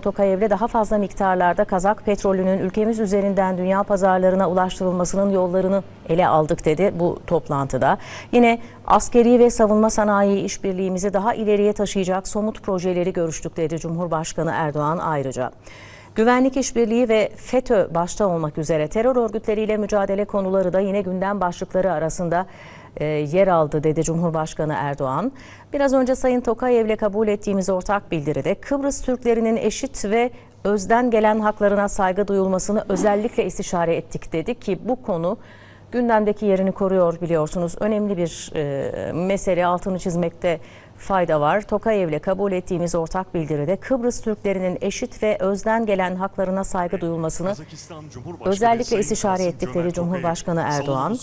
Tokayev'le daha fazla miktarlarda Kazak petrolünün ülkemiz üzerinden dünya pazarlarına ulaştırılmasının yollarını ele aldık dedi bu toplantıda. Yine askeri ve savunma sanayi işbirliğimizi daha ileriye taşıyacak somut projeleri görüştük dedi Cumhurbaşkanı Erdoğan ayrıca. Güvenlik işbirliği ve FETÖ başta olmak üzere terör örgütleriyle mücadele konuları da yine gündem başlıkları arasında e, yer aldı dedi Cumhurbaşkanı Erdoğan. Biraz önce Sayın Tokayev'le kabul ettiğimiz ortak bildiride Kıbrıs Türklerinin eşit ve özden gelen haklarına saygı duyulmasını özellikle istişare ettik dedi ki bu konu gündemdeki yerini koruyor biliyorsunuz. Önemli bir e, mesele altını çizmekte fayda var. Tokayev'le kabul ettiğimiz ortak bildiride Kıbrıs Türklerinin eşit ve özden gelen haklarına saygı duyulmasını özellikle istişare ettikleri Cumhurbaşkanı Erdoğan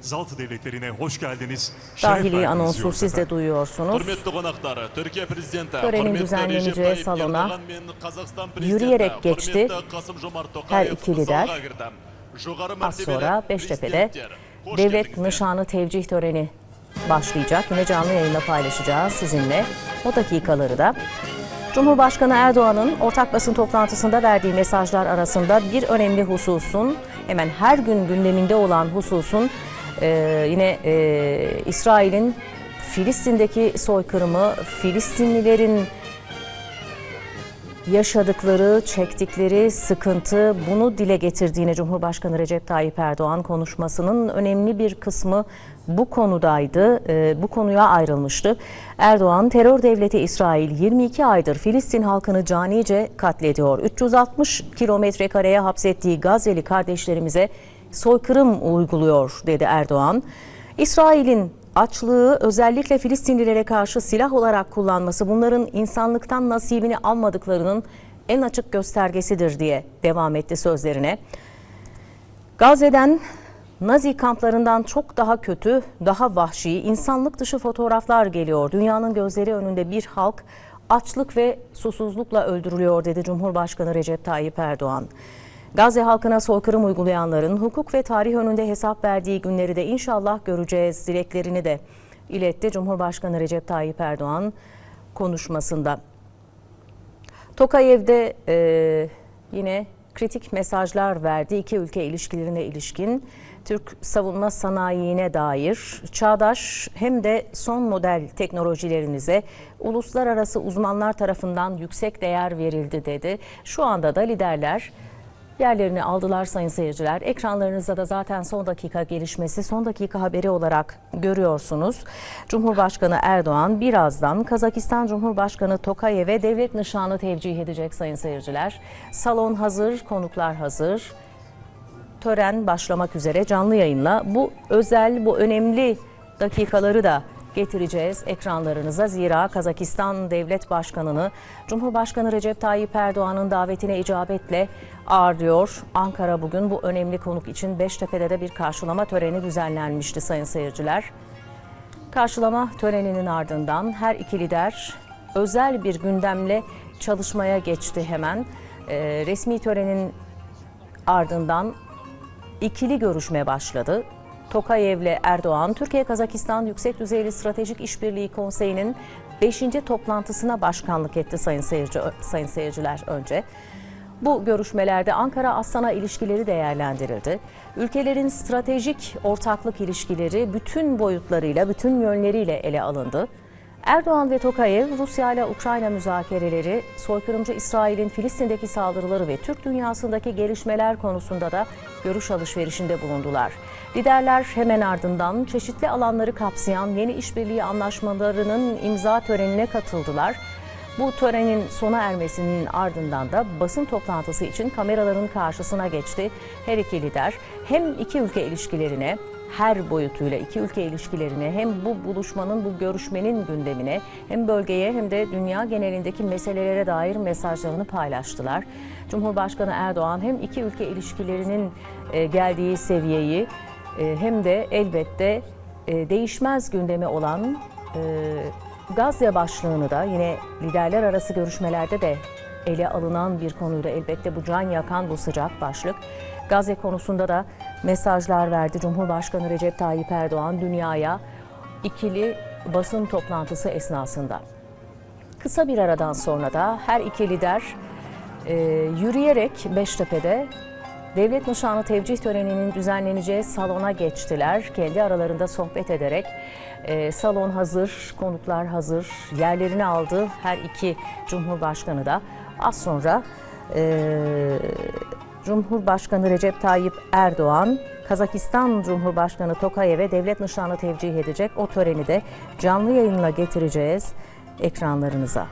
Zaltı devletlerine hoş geldiniz. Dahili anonsu siz de duyuyorsunuz. Törenin düzenleneceği salona yürüyerek geçti her iki lider. Az sonra Beştepe'de devlet nişanı tevcih töreni başlayacak. Yine canlı yayında paylaşacağız sizinle. O dakikaları da Cumhurbaşkanı Erdoğan'ın ortak basın toplantısında verdiği mesajlar arasında bir önemli hususun hemen her gün gündeminde olan hususun e, yine e, İsrail'in Filistin'deki soykırımı, Filistinlilerin yaşadıkları, çektikleri sıkıntı bunu dile getirdiğini Cumhurbaşkanı Recep Tayyip Erdoğan konuşmasının önemli bir kısmı bu konudaydı. Ee, bu konuya ayrılmıştı. Erdoğan terör devleti İsrail 22 aydır Filistin halkını canice katlediyor. 360 kilometre kareye hapsettiği Gazze'li kardeşlerimize soykırım uyguluyor dedi Erdoğan. İsrail'in açlığı özellikle Filistinlilere karşı silah olarak kullanması bunların insanlıktan nasibini almadıklarının en açık göstergesidir diye devam etti sözlerine. Gazze'den Nazi kamplarından çok daha kötü, daha vahşi, insanlık dışı fotoğraflar geliyor. Dünyanın gözleri önünde bir halk açlık ve susuzlukla öldürülüyor dedi Cumhurbaşkanı Recep Tayyip Erdoğan. Gazze halkına soykırım uygulayanların hukuk ve tarih önünde hesap verdiği günleri de inşallah göreceğiz dileklerini de iletti Cumhurbaşkanı Recep Tayyip Erdoğan konuşmasında. Tokayev'de e, yine kritik mesajlar verdi iki ülke ilişkilerine ilişkin. Türk savunma sanayine dair çağdaş hem de son model teknolojilerinize uluslararası uzmanlar tarafından yüksek değer verildi dedi. Şu anda da liderler Yerlerini aldılar sayın seyirciler. Ekranlarınızda da zaten son dakika gelişmesi, son dakika haberi olarak görüyorsunuz. Cumhurbaşkanı Erdoğan birazdan Kazakistan Cumhurbaşkanı Tokayev'e devlet nişanı tevcih edecek sayın seyirciler. Salon hazır, konuklar hazır. Tören başlamak üzere canlı yayınla bu özel, bu önemli dakikaları da getireceğiz ekranlarınıza. Zira Kazakistan Devlet Başkanı'nı Cumhurbaşkanı Recep Tayyip Erdoğan'ın davetine icabetle ağırlıyor. Ankara bugün bu önemli konuk için Beştepe'de de bir karşılama töreni düzenlenmişti sayın seyirciler. Karşılama töreninin ardından her iki lider özel bir gündemle çalışmaya geçti hemen. Ee, resmi törenin ardından ikili görüşme başladı. Tokayev'le Erdoğan, Türkiye-Kazakistan Yüksek Düzeyli Stratejik İşbirliği Konseyi'nin 5. toplantısına başkanlık etti sayın, seyirci, sayın seyirciler önce. Bu görüşmelerde Ankara-Astana ilişkileri değerlendirildi. Ülkelerin stratejik ortaklık ilişkileri bütün boyutlarıyla, bütün yönleriyle ele alındı. Erdoğan ve Tokayev, Rusya ile Ukrayna müzakereleri, soykırımcı İsrail'in Filistin'deki saldırıları ve Türk dünyasındaki gelişmeler konusunda da görüş alışverişinde bulundular. Liderler hemen ardından çeşitli alanları kapsayan yeni işbirliği anlaşmalarının imza törenine katıldılar. Bu törenin sona ermesinin ardından da basın toplantısı için kameraların karşısına geçti. Her iki lider hem iki ülke ilişkilerine her boyutuyla iki ülke ilişkilerine hem bu buluşmanın, bu görüşmenin gündemine hem bölgeye hem de dünya genelindeki meselelere dair mesajlarını paylaştılar. Cumhurbaşkanı Erdoğan hem iki ülke ilişkilerinin e, geldiği seviyeyi e, hem de elbette e, değişmez gündemi olan Gazze başlığını da yine liderler arası görüşmelerde de ele alınan bir konuydu. Elbette bu can yakan bu sıcak başlık. Gazze konusunda da mesajlar verdi Cumhurbaşkanı Recep Tayyip Erdoğan dünyaya ikili basın toplantısı esnasında. Kısa bir aradan sonra da her iki lider e, yürüyerek Beştepe'de devlet nişanı tevcih töreninin düzenleneceği salona geçtiler. Kendi aralarında sohbet ederek e, salon hazır, konuklar hazır, yerlerini aldı. Her iki Cumhurbaşkanı da az sonra e, Cumhurbaşkanı Recep Tayyip Erdoğan, Kazakistan Cumhurbaşkanı Tokayev'e devlet nişanı tevcih edecek. O töreni de canlı yayınla getireceğiz ekranlarınıza.